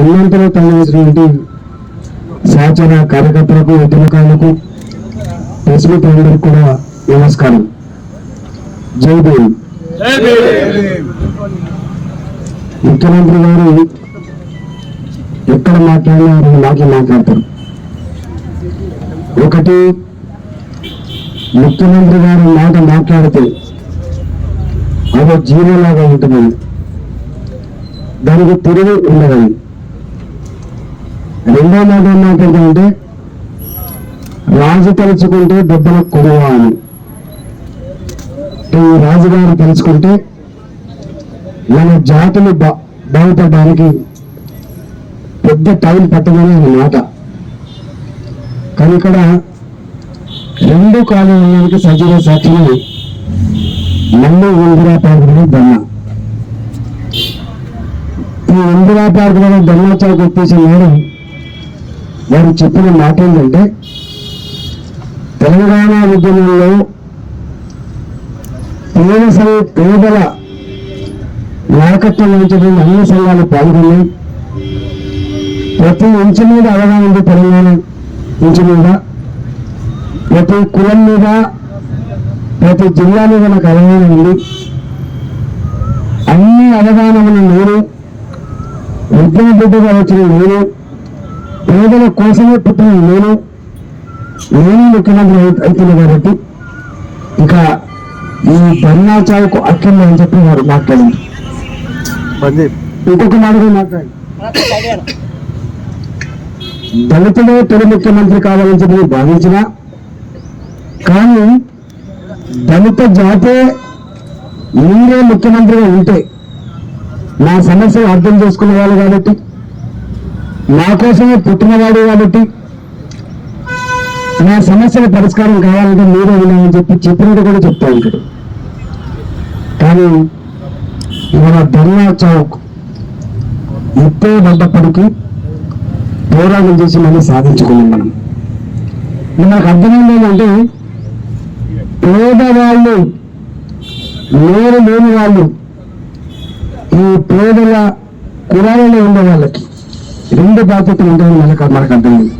ఎన్నంతలో తరలించినటువంటి సహచర కార్యకర్తలకు ఉద్యమకారులకు ప్రెస్ మిత్రులందరికీ కూడా నమస్కారం. జై భీమ్. ముఖ్యమంత్రి గారు ఎక్కడ మాట్లాడినా రెండు మాటలు మాట్లాడతారు. ఒకటి ముఖ్యమంత్రి గారు మాట మాట్లాడితే అదో జీవోలాగా ఉంటుంది దానికి తిరిగి ఉండదని. రెండో మాట ఏం రాజు తలుచుకుంటే దెబ్బల కొడువ అని ఈ రాజుగారు తలుచుకుంటే మన జాతులు బాగుపడడానికి పెద్ద టైం పట్టదని మాట. కానీ ఇక్కడ రెండు కాలువలకి సజీవ సాక్షిని మళ్ళీ ఇందిరా పార్కులో బొమ్మ. ఈ ఇందిరా పార్కులో బొమ్మ చౌక్ వచ్చేసి నాడు వారు చెప్పిన మాట ఏంటంటే తెలంగాణ ఉద్యమంలో పేద పేదల నాయకత్వం వహించడం అన్ని సంఘాలు పాల్గొన్నాయి ప్రతి ఇంచు మీద అవగాహన ఉంది తెలంగాణ ఇంచు మీద. ప్రతి కులం మీద ప్రతి జిల్లా మీద నాకు అవగాహన ఉంది. అన్ని అవగాహన ఉన్న నేను ఉద్యమ బిడ్డగా వచ్చిన నేను పేదల కోసమే పుట్టిన నేను నేను ముఖ్యమంత్రి అవుతున్నా కాబట్టి ఇక ఈ ధర్నా చావుకు అక్కర్లే అని చెప్పి వారు మాట్లాడింది ఇంకొక మాట మాట్లాడి. దళితుడే తొలి ముఖ్యమంత్రి కావాలని చెప్పి నేను భావించిన కానీ దళిత జాతే మీరే ముఖ్యమంత్రిగా ఉంటే నా సమస్యను అర్థం చేసుకునే వాళ్ళు కాబట్టి నా కోసమే పుట్టినవాడు కాబట్టి నా సమస్యల పరిష్కారం కావాలంటే మీరే ఉన్నాయని చెప్పి చెప్పినట్టు కూడా చెప్తా ఉంటాడు. కానీ ఇవాళ ధర్నా చౌక్ ఎప్పుడో పడ్డప్పటికీ పోరాటం చేసి మళ్ళీ సాధించుకున్నాం మనం. నాకు అర్థమైంది ఏంటంటే పేదవాళ్ళు లేరు లేని వాళ్ళు ఈ పేదల కులాలలో ఉండే వాళ్ళకి రెండు బాధ్యతలు ఉంటాయని మనకు మనకు అర్థమైంది.